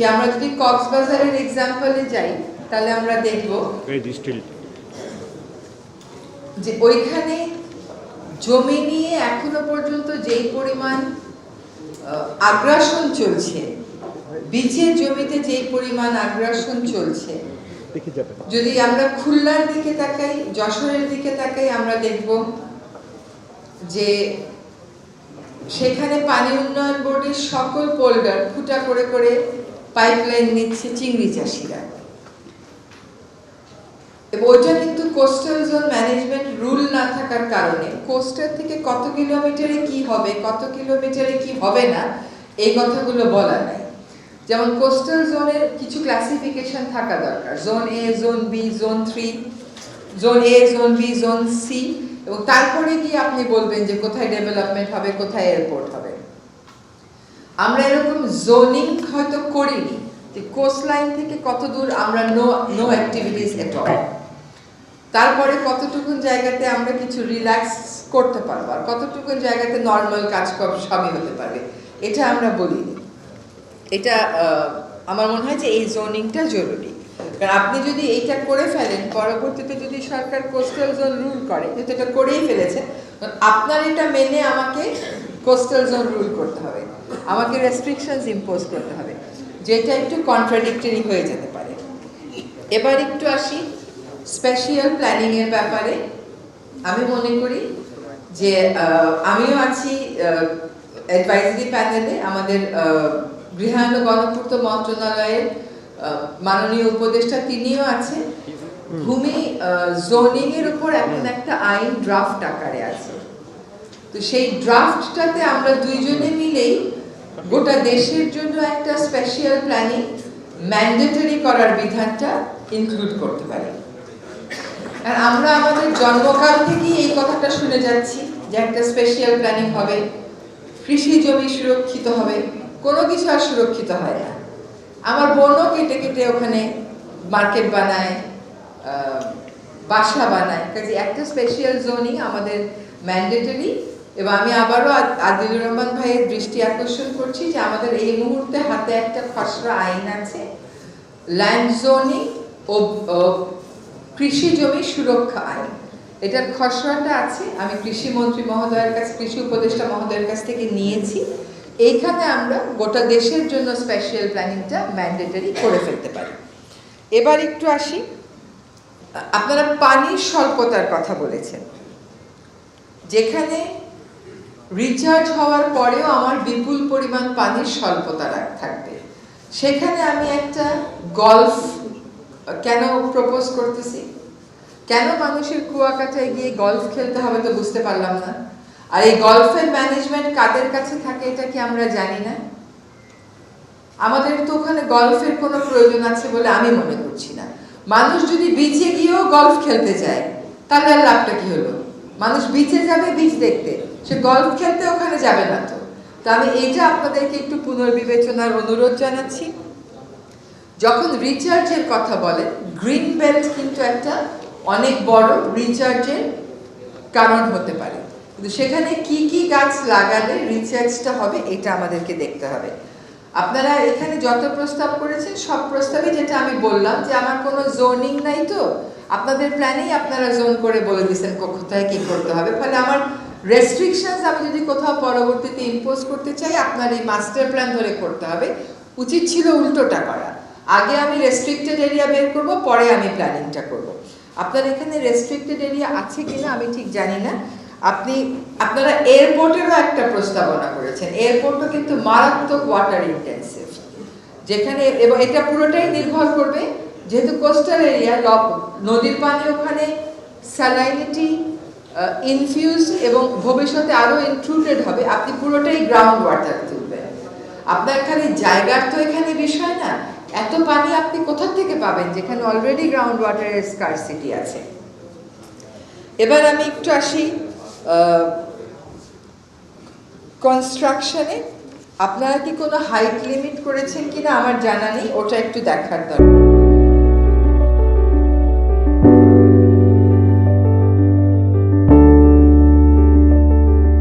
যে আমরা যদি কক্সবাজারের এক্সাম্পলে যাই তাহলে আমরা দেখব যে ওইখানে জমি নিয়ে এখনও পর্যন্ত যেই পরিমাণ আগ্রাসন চলছে বীজের জমিতে যেই পরিমাণ আগ্রাসন চলছে যদি আমরা খুলনার দিকে তাকাই যশোরের দিকে তাকাই আমরা দেখব যে সেখানে পানি উন্নয়ন বোর্ডের সকল পোল্ডার ফুটা করে করে পাইপলাইন নিচ্ছে চিংড়ি চাষিরা। ওইটা কিন্তু কোস্টাল জোন ম্যানেজমেন্ট রুল না থাকার কারণে কোস্টাল থেকে কত কিলোমিটারে কি হবে, কত কিলোমিটারে কি হবে না, এই কথাগুলো বলা নাই। যেমন কোস্টাল জোনের কিছু ক্লাসিফিকেশন থাকা দরকার। Zone A zone B zone three zone A zone B zone C এবং তারপরে গিয়ে আপনি বলবেন যে কোথায় ডেভেলপমেন্ট হবে, কোথায় এয়ারপোর্ট হবে। আমরা এরকম জোনিং হয়তো করিনি যে কোস্ট লাইন থেকে কত দূর আমরা no no activities at all তারপরে কতটুকুন জায়গাতে আমরা কিছু রিল্যাক্স করতে পারব আর কতটুকুন জায়গাতে নর্মাল কাজকর্ম সবই হতে পারবে এটা আমরা বলিনি। এটা আমার মনে হয় যে এই জোনিংটা জরুরি। কারণ আপনি যদি এইটা করে ফেলেন পরবর্তীতে যদি সরকার কোস্টাল জোন রুল করে যেহেতু এটা করেই ফেলেছে আপনার এটা মেনে আমাকে কোস্টাল জোন রুল করতে হবে। আমাকে রেস্ট্রিকশনস ইম্পোজ করতে হবে, যেটা একটু কন্ট্রাডিক্টরি হয়ে যেতে পারে। এবার একটু আসি স্পেশাল প্ল্যানিংয়ের ব্যাপারে। আমি মনে করি যে আমিও আছি অ্যাডভাইজারি প্যানেলে আমাদের গৃহায়ণ গণপূর্ত মন্ত্রণালয়ের মাননীয় উপদেষ্টা তিনিও আছেন। ভূমি জোনিং এর উপর এখন একটা আইন ড্রাফট আকারে আছে। তো সেই ড্রাফটটাতে আমরা দুইজনে মিলেই গোটা দেশের জন্য একটা স্পেশাল প্ল্যানিং ম্যান্ডেটরি করার বিধানটা ইনক্লুড করতে পারি। আর আমরা আমাদের জন্মকাল থেকেই এই কথাটা শুনে যাচ্ছি যে একটা স্পেশাল প্ল্যানিং হবে, কৃষি জমি সুরক্ষিত হবে, কোনো কিছু আর সুরক্ষিত হয় না। আমার বোনও কেটে কেটে ওখানে মার্কেট বানায় বাসা বানায়। কাজে একটা স্পেশাল জোনই আমাদের ম্যান্ডেটরি এবং আমি আবারও আদ- আদিলুর রহমান ভাইয়ের দৃষ্টি আকর্ষণ করছি যে আমাদের এই মুহূর্তে হাতে একটা খসড়া আইন আছে। ল্যান্ড জোনিং ও কৃষি জমি সুরক্ষা আইন। এটার খসড়াটা আছে, আমি কৃষি মন্ত্রী মহোদয়ের কাছে, কৃষি উপদেষ্টা মহোদয়ের কাছ থেকে নিয়েছি। এইখানে আমরা গোটা দেশের জন্য স্পেশাল প্ল্যানিংটা ম্যান্ডেটারি করে ফেলতে পারি। এবার একটু আসি। আপনারা পানির স্বল্পতার কথা বলেছেন। যেখানে রিচার্জ হওয়ার পরেও আমার বিপুল পরিমাণ পানির স্বল্পতা থাকবে। সেখানে আমি একটা গল্ফ কেন প্রপোজ করতেছি? কেন মানুষের কুয়াকাটায় গিয়ে গল্ফ খেলতে হবে তো বুঝতে পারলাম না। আর এই গল্ফের ম্যানেজমেন্ট কাদের কাছে থাকে এটা কি আমরা জানি না? আমাদের তো ওখানে গল্ফের কোনো প্রয়োজন আছে বলে আমি মনে করছি না। মানুষ যদি বিচে গিয়েও গল্ফ খেলতে যায়, তাহলে আর লাভটা কি হলো? মানুষ বিচে যাবে বিচ দেখতে। সে গলফ খেলতে ওখানে যাবে না তো। তো আমি এইটা আপনাদেরকে একটু পুনর্বিবেচনার অনুরোধ জানাচ্ছি। যখন রিচার্জের কথা বলে গ্রিন বেল্ট কিন্তু একটা অনেক বড় রিচার্জের কারণ হতে পারে। কিন্তু সেখানে কি কি গাছ লাগালে রিচার্জটা হবে, এটা আমাদেরকে দেখতে হবে। আপনারা এখানে যত প্রস্তাব করেছেন, সব প্রস্তাবে যেটা আমি বললাম যে আমার কোনো জোনিং নাই তো। আপনাদের প্ল্যানেই আপনারা জোন করে বলে দিয়েছেন কো- কোথায় কি করতে হবে। ফলে আমার রেস্ট্রিকশনস আমি যদি কোথাও পরবর্তীতে ইম্পোজ করতে চাই, আপনার এই মাস্টার প্ল্যান ধরে করতে হবে। উচিত ছিল উল্টোটা করা। আগে আমি রেস্ট্রিক্টেড এরিয়া বের করব, পরে আমি প্ল্যানিংটা করব। আপনার এখানে রেস্ট্রিক্টেড এরিয়া আছে কিনা আমি ঠিক জানি না। আপনি, আপনারা এয়ারপোর্টেরও একটা প্রস্তাবনা করেছেন। এয়ারপোর্টও কিন্তু মারাত্মক ওয়াটার ইন্টেন্সিভ যেখানে, এবং এটা পুরোটাই নির্ভর করবে যেহেতু কোস্টাল এরিয়া নদীর পানি ওখানে স্যালাইনিটি ইনফিউজ এবং ভবিষ্যতে আরও ইনক্লুডেড হবে। আপনি পুরোটাই গ্রাউন্ড ওয়াটার তুলবেন। আপনার খালি জায়গার তো এখানে বিষয় না। এত পানি আপনি কোথা থেকে পাবেন যেখানে অলরেডি গ্রাউন্ড ওয়াটারের স্কারসিটি আছে? এবার আমি একটু আসি কনস্ট্রাকশনে আপনারা কি কোনো হাইট লিমিট করেছেন কিনা আমার জানা নেই, ওটা একটু দেখার দরকার।